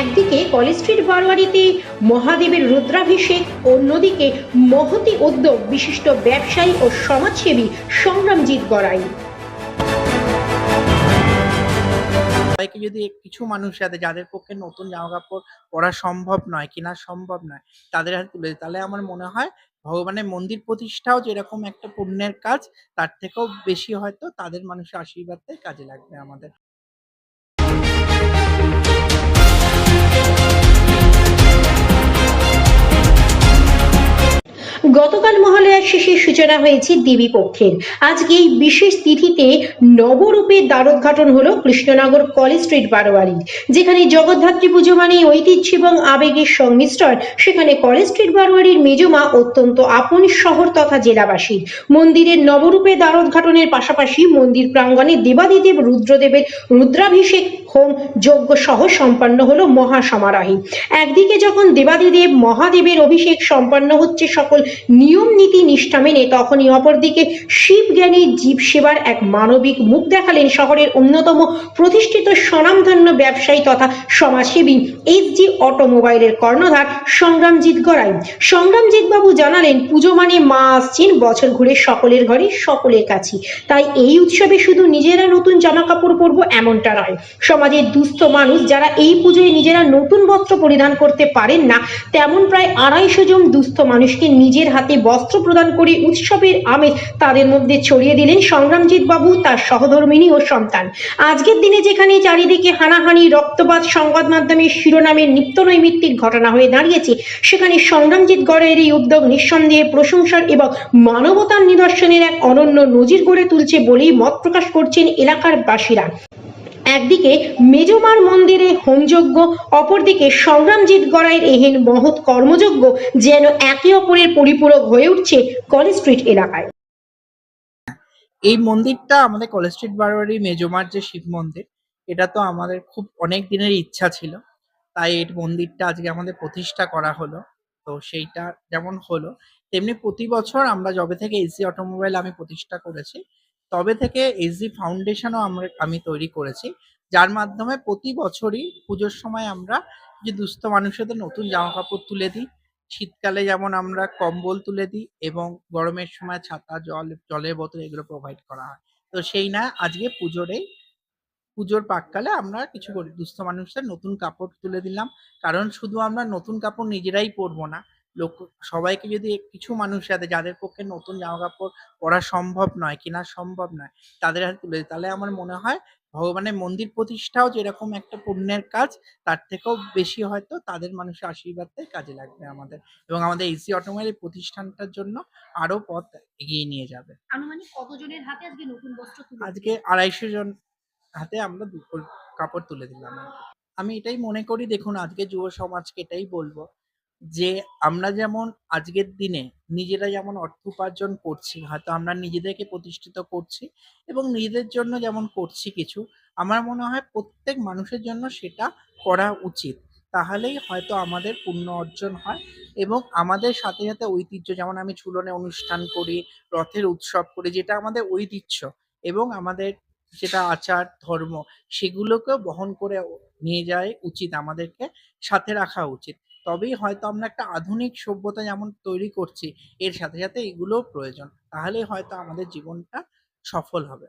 একদিকে college street বারোয়ারিতে মহাদেবের রুদ্রাভিষেক অন্যদিকে মহতি উদ্যোগ বিশিষ্ট ব্যবসায়ী ও সমাজসেবী সংগ্রামজিৎ গড়াই। সবাইকে যদি কিছু মানুষ আছে যাদের পক্ষে নতুন জামা কাপড় পরা সম্ভব নয়, কেনা সম্ভব নয়, তাদের হাতে তুলে তাহলে আমার মনে হয় ভগবানের মন্দির প্রতিষ্ঠাও যেরকম একটা পুণ্যের কাজ, তার থেকেও বেশি হয়তো তাদের মানুষের আশীর্বাদে কাজে লাগবে আমাদের। সূচনা হয়েছে দেবী পক্ষের। আজকে এই বিশেষ তিথিতে নবরূপে দ্বারোদ্ঘাটন হলো কৃষ্ণনগর কলেজ স্ট্রিট বারোয়ারি, যেখানে জগদ্ধাত্রী পুজো মানে ঐতিহ্য এবং আবেগের সংমিশ্রণ। সেখানে কলেজ স্ট্রিট বারোয়ারির মেজমা অত্যন্ত আপন শহর তথা জেলাবাসীর। মন্দিরের নবরূপে দ্বারোদ্ঘাটনের পাশাপাশি মন্দির প্রাঙ্গণে দেবাদিদেব রুদ্রদেবের রুদ্রাভিষেক হোম যজ্ঞ সহ সম্পন্ন হলো মহাসমারোহে। একদিকে যখন দেবাদিদেব মহাদেবের অভিষেক সম্পন্ন হচ্ছে, সকল নিয়ম নীতি নিষ্ঠা মেনে তখনই অপরদিকে শিব জ্ঞানী জীব সেবার এক মানবিক মুখ দেখালেন শহরের অন্যতম প্রতিষ্ঠিত স্বনামধন্য ব্যবসায়ী তথা সমাজসেবী এইচ জি অটোমোবাইলের কর্ণধার সংগ্রামজিৎ গড়াই। সংগ্রামজিৎ বাবু জানালেন, পুজো মানে মা আসছেন, বছর ঘুরে সকলের ঘরে সকলের কাছে। তাই এই উৎসবে শুধু নিজেরা নতুন জামা কাপড় পরবো এমনটা নয়। সমাজের দুস্থ মানুষ যারা এই পুজোয় নিজেরা নতুন বস্ত্র পরিধান করতে পারেন না, তেমন প্রায় আড়াইশো জন দুস্থ মানুষকে নিজের হাতে বস্ত্র প্রদান করে উৎসবের আমেজ তাদের মধ্যে ছড়িয়ে দিলেন সংগ্রামজিৎ বাবু, তার সহধর্মিনী ও সন্তান। আজকের দিনে যেখানে চারিদিকে হানাহানি, রক্তপাত, সংবাদ মাধ্যমের শিরোনামে নিত্য নৈমিত্তিক ঘটনা হয়ে দাঁড়িয়েছে, সেখানে সংগ্রামজিৎ গড়ের এই উদ্যোগ নিঃসন্দেহে প্রশংসার এবং মানবতার নিদর্শনের এক অনন্য নজির গড়ে তুলছে বলেই মত প্রকাশ করছেন এলাকার বাসীরা। একদিকে মেজমার মন্দিরে হোমযজ্ঞ, অপরদিকে সংগ্রামজিৎ গড়াইয়ের এহেন মহৎ কর্মযজ্ঞ যেন একে অপরের পরিপূরক হয়ে উঠছে কলেজ স্ট্রিট এলাকায়। এই মন্দিরটা আমাদের কলেজ স্ট্রিট বারোয়ারি মেজমার যে শিব মন্দির, এটা তো আমাদের খুব অনেক দিনের ইচ্ছা ছিল। তাই এই মন্দিরটা আজকে আমাদের প্রতিষ্ঠা করা হলো। তো সেইটা যেমন হলো, তেমনি প্রতি বছর আমরা যবে থেকে এসি অটোমোবাইল আমি প্রতিষ্ঠা করেছি তবে থেকে এসি ফাউন্ডেশনও আমরা, আমি তৈরি করেছি, যার মাধ্যমে প্রতি বছরই পুজোর সময় আমরা যে দুস্থ মানুষদের নতুন জামা কাপড় তুলে দিই, শীতকালে যেমন আমরা কম্বল তুলে দিই এবং গরমের সময় ছাতা, জল, জলের বোতল এগুলো প্রোভাইড করা হয়। তো সেই না, আজকে পুজোরেই পুজোর পাককালে আমরা কিছু দুস্থ মানুষদের নতুন কাপড় তুলে দিলাম। কারণ শুধু আমরা নতুন কাপড় নিজেরাই পরবো না লোক সবাইকে যদি কিছু মানুষ আছে যাদের পক্ষে নতুন জামা কাপড় পরা সম্ভব নয় কেনা সম্ভব নয় তাদের হাতে তুলে। তাহলে আমার মনে হয় ভগবানের মন্দির প্রতিষ্ঠাও যেরকম একটা পুণ্যের কাজ তার থেকেও বেশি হয়তো তাদের মানুষের আশীর্বাদে কাজে লাগবে আমাদের। এবং আমাদের এসি অটোমোবাইল প্রতিষ্ঠানটার জন্য আরও পথ এগিয়ে নিয়ে যাবে। আনুমানিক কতজনের হাতে আজকে নতুন বস্ত্র তুলে আজকে আড়াইশো জন হাতে আমরা দুপুর কাপড় তুলে দিলাম। আমি এটাই মনে করি দেখুন আজকে যুব সমাজকে এটাই বলব যে আমরা যেমন আজকের দিনে নিজেরা যেমন অর্থ উপার্জন করছি, হয়তো আমরা নিজেদেরকে প্রতিষ্ঠিত করছি এবং নিজেদের জন্য যেমন করছি কিছু, আমার মনে হয় প্রত্যেক মানুষের জন্য সেটা করা উচিত। তাহলেই হয়তো আমাদের পুণ্য অর্জন হয় এবং আমাদের সাথে সাথে ঐতিহ্য, যেমন আমি ঝুলনে অনুষ্ঠান করি, রথের উৎসব করি, যেটা আমাদের ঐতিহ্য এবং আমাদের যেটা আচার, ধর্ম, সেগুলোকেও বহন করে নিয়ে যায় উচিত, আমাদেরকে সাথে রাখা উচিত। তবেই হয়তো আমরা একটা আধুনিক সভ্যতা যেমন তৈরি করছি, এর সাথে সাথে এগুলোও প্রয়োজন। তাহলেই হয়তো আমাদের জীবনটা সফল হবে।